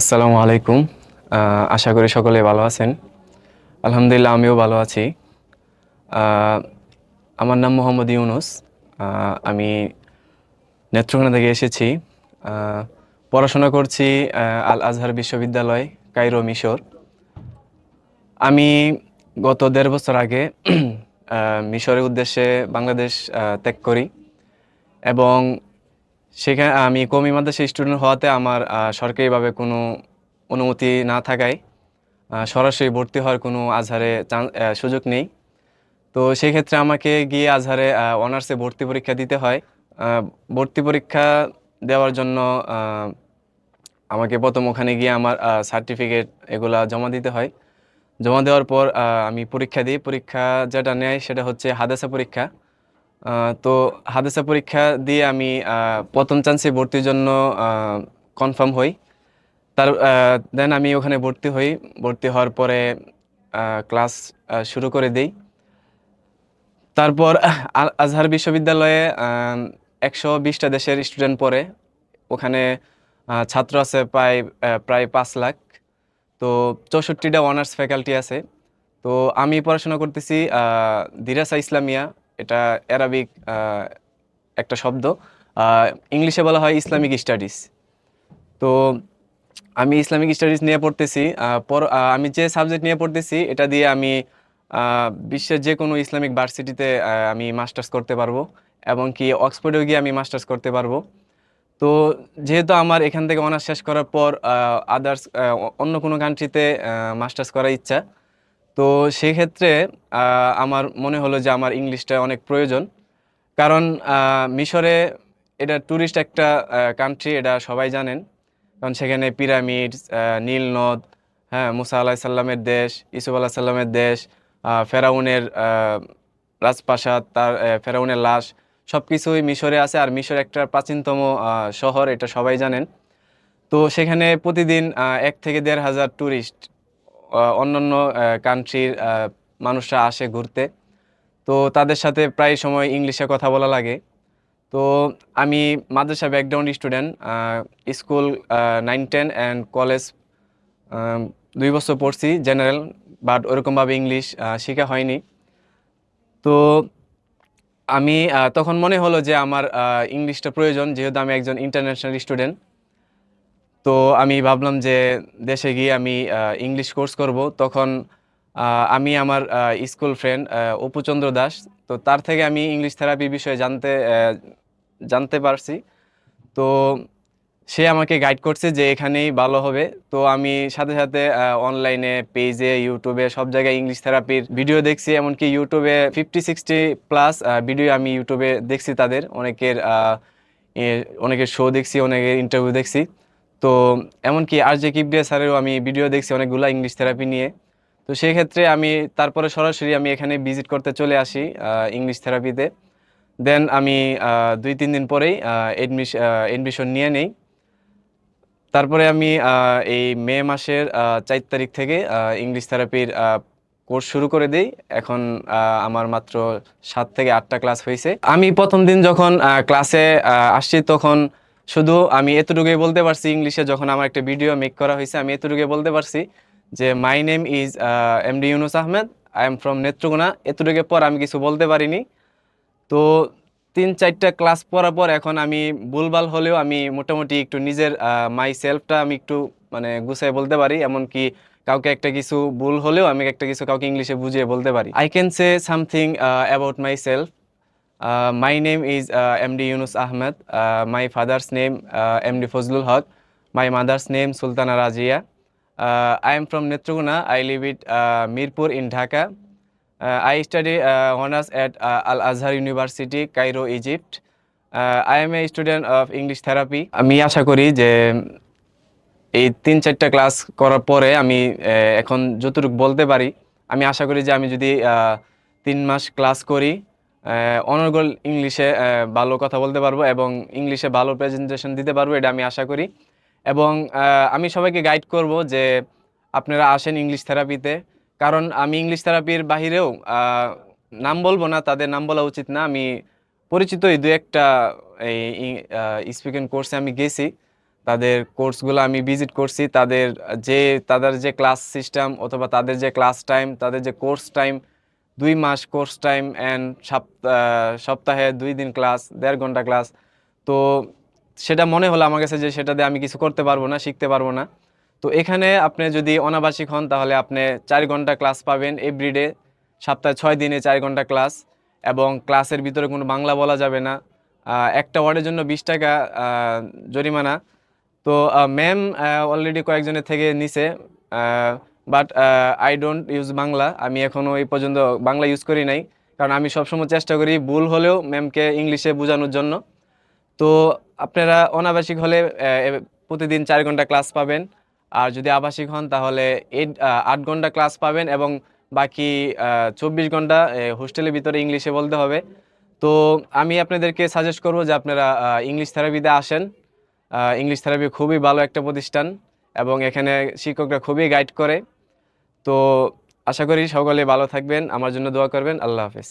আসসালামু আলাইকুম। আশা করি সকলে ভালো আছেন। আলহামদুলিল্লাহ, আমিও ভালো আছি। আমার নাম মোহাম্মদ ইউনুস। আমি নেত্রকোনা থেকে এসেছি। পড়াশোনা করছি আল আজহার বিশ্ববিদ্যালয় কাইরো মিশর। আমি গত দেড় বছর আগে মিশরের উদ্দেশ্যে বাংলাদেশ ত্যাগ করি এবং সেখানে আমি কমি মাদ্রাসা স্টুডেন্ট হওয়াতে আমার সরকারিভাবে কোনো অনুমতি না থাকায় সরাসরি ভর্তি হওয়ার কোনো আজহারে সুযোগ নেই। তো সেই ক্ষেত্রে আমাকে গিয়ে আজহারে অনার্সে ভর্তি পরীক্ষা দিতে হয়। ভর্তি পরীক্ষা দেওয়ার জন্য আমাকে প্রথম ওখানে গিয়ে আমার সার্টিফিকেট এগুলা জমা দিতে হয়। জমা দেওয়ার পর আমি পরীক্ষা দিই। পরীক্ষা যেটা নেয় সেটা হচ্ছে হাদাসা পরীক্ষা। তো হাদেসা পরীক্ষা দিয়ে আমি প্রথম চান্সে ভর্তির জন্য কনফার্ম হই। তার দেন আমি ওখানে ভর্তি হই। ভর্তি হওয়ার পরে ক্লাস শুরু করে দিই। তারপর আজহার বিশ্ববিদ্যালয়ে একশো বিশটা দেশের স্টুডেন্ট পড়ে। ওখানে ছাত্র আছে প্রায় প্রায় পাঁচ লাখ। তো চৌষট্টিটা অনার্স ফ্যাকাল্টি আছে। তো আমি পড়াশোনা করতেছি দিরাসা ইসলামিয়া। এটা অ্যারাবিক একটা শব্দ। ইংলিশে বলা হয় ইসলামিক স্টাডিজ তো আমি ইসলামিক স্টাডিজ নিয়ে পড়তেছি পর আমি যে সাবজেক্ট নিয়ে পড়তেছি, এটা দিয়ে আমি বিশ্বের যে কোনো ইসলামিক ভার্সিটিতে আমি মাস্টার্স করতে পারব এবং কি অক্সফোর্ডেও গিয়ে আমি মাস্টার্স করতে পারব। তো যেহেতু আমার এখান থেকে অনার্স শেষ করার পর আদার্স অন্য কোনো কান্ট্রিতে মাস্টার্স করার ইচ্ছা তো সেই ক্ষেত্রে আমার মনে হলো যে আমার ইংলিশটা অনেক প্রয়োজন। কারণ মিশরে এটা ট্যুরিস্ট একটা কান্ট্রি এটা সবাই জানেন। কারণ সেখানে পিরামিড নীল নদ হ্যাঁ মুসা আলাহ সাল্লামের দেশ ইসুফ আলাহ সাল্লামের দেশ ফেরাউনের রাজপ্রাসাদ, তার ফেরাউনের লাশ সব কিছুই মিশরে আছে। আর মিশর একটা প্রাচীনতম শহর, এটা সবাই জানেন। তো সেখানে প্রতিদিন এক থেকে দেড় হাজার ট্যুরিস্ট অন্যান্য কান্ট্রির মানুষরা আসে ঘুরতে। তো তাদের সাথে প্রায় সময় ইংলিশে কথা বলা লাগে। তো আমি মাদ্রাসা background student school nine ten and college দুই বছর পড়ছি জেনারেল বাট ওরকমভাবে ইংলিশ শেখা হয়নি। তো আমি তখন মনে হলো যে আমার ইংলিশটা প্রয়োজন, যেহেতু আমি একজন ইন্টারন্যাশনাল স্টুডেন্ট তো আমি ভাবলাম যে দেশে গিয়ে আমি ইংলিশ কোর্স করব। তখন আমি আমার স্কুল ফ্রেন্ড অপুচন্দ্র দাস। তো তার থেকে আমি ইংলিশ থেরাপি বিষয়ে জানতে জানতে পারছি। তো সে আমাকে গাইড করছে যে এখানেই ভালো হবে। তো আমি সাথে সাথে অনলাইনে পেজে ইউটিউবে সব জায়গায় ইংলিশ থেরাপির ভিডিও দেখছি। এমনকি ইউটিউবে ফিফটি সিক্সটি প্লাস ভিডিও আমি ইউটিউবে দেখছি তাদের। অনেকের অনেকের শো দেখছি, অনেকের ইন্টারভিউ দেখছি। তো এমনকি আর জে কিবরিয়া স্যারেরও আমি ভিডিও দেখছি, অনেকগুলো ইংলিশ থেরাপি নিয়ে। তো সেই ক্ষেত্রে আমি তারপরে সরাসরি আমি এখানে ভিজিট করতে চলে আসি ইংলিশ থেরাপিতে দেন আমি দুই, তিন দিন পরেই এডমিশ এডমিশন নিয়ে নেই। তারপরে আমি এই মে মাসের চার তারিখ থেকে ইংলিশ থেরাপির কোর্স শুরু করে দিই। এখন আমার মাত্র সাত থেকে আটটা ক্লাস হয়েছে আমি প্রথম দিন যখন ক্লাসে আসছি তখন শুধু আমি এতটুকুই বলতে পারছি ইংলিশে যখন আমার একটা ভিডিও মেক করা হয়েছে, আমি এতটুকুই বলতে পারছি যে my name is M D Yunus Ahmed I am from Netrokona. এতটুকুর পর আমি কিছু বলতে পারিনি। তো তিন, চারটা ক্লাস পড়ার পর এখন আমি ভুলভাল হলেও আমি মোটামুটি একটু নিজের মাই সেলফটা আমি একটু মানে গুছাই বলতে পারি। এমনকি কাউকে একটা কিছু ভুল হলেও আমি একটা কিছু কাউকে ইংলিশে বুঝিয়ে বলতে পারি। I can say something about myself my name is M D Yunus Ahmed my father's name M D Fazlul Haque my mother's name Sultana Razia I am from Netrokona I live at Mirpur in Dhaka Uh, I study uh, honors at uh, Al Azhar University, Cairo, Egypt. Uh, I am a student of English therapy. আমি আশা করি যে এই তিন চারটা class করার পরে আমি এখন যতটুকু বলতে পারি আমি আশা করি যে আমি যদি তিন মাস ক্লাস করি অনর্গল ইংলিশে ভালো কথা বলতে পারব এবং ইংলিশে ভালো প্রেজেন্টেশন দিতে পারব, এটা আমি আশা করি। এবং আমি সবাইকে গাইড করব যে আপনারা আসেন ইংলিশ থেরাপিতে কারণ আমি ইংলিশ থেরাপির বাহিরেও নাম বলব না, তাদের নাম বলা উচিত না। আমি পরিচিত এই দু একটা, এই স্পিকিং কোর্সে আমি গেছি। তাদের কোর্সগুলো আমি ভিজিট করছি। তাদের যে তাদের যে ক্লাস সিস্টেম অথবা তাদের যে ক্লাস টাইম তাদের যে কোর্স টাইম দুই মাস কোর্স টাইম অ্যান্ড সপ্তাহে দুই দিন ক্লাস দেড় ঘণ্টা ক্লাস তো সেটা মনে হলো আমার কাছে যে সেটাতে আমি কিছু করতে পারব না, শিখতে পারব না। তো এখানে আপনি যদি অনাবাসিক হন, তাহলে আপনি চার ঘণ্টা ক্লাস পাবেন এভরিডে সপ্তাহে ছয় দিনে চার ঘণ্টা ক্লাস এবং ক্লাসের ভিতরে কোনো বাংলা বলা যাবে না। একটা ওয়ার্ডের জন্য বিশ টাকা জরিমানা। তো ম্যাম অলরেডি কয়েকজনের থেকে নিছে। But I don't use Bangla. আমি এখনও এই পর্যন্ত বাংলা ইউজ করি নাই। কারণ আমি সবসময় চেষ্টা করি ভুল হলেও ম্যামকে ইংলিশে বোঝানোর জন্য। তো আপনারা অনাবাসিক হলে প্রতিদিন চার ঘণ্টা ক্লাস পাবেন। আর যদি আবাসিক হন, তাহলে এইট আট ঘণ্টা ক্লাস পাবেন এবং বাকি চব্বিশ ঘণ্টা হোস্টেলের ভিতরে ইংলিশে বলতে হবে। তো আমি আপনাদেরকে সাজেস্ট করব যে আপনারা ইংলিশ থেরাপিতে আসেন। ইংলিশ থেরাপি খুবই ভালো একটা প্রতিষ্ঠান। এবং এখানে শিক্ষকরা খুবই গাইড করে। তো আশা করি সকলে ভালো থাকবেন। আমার জন্য দোয়া করবেন। আল্লাহ হাফেজ।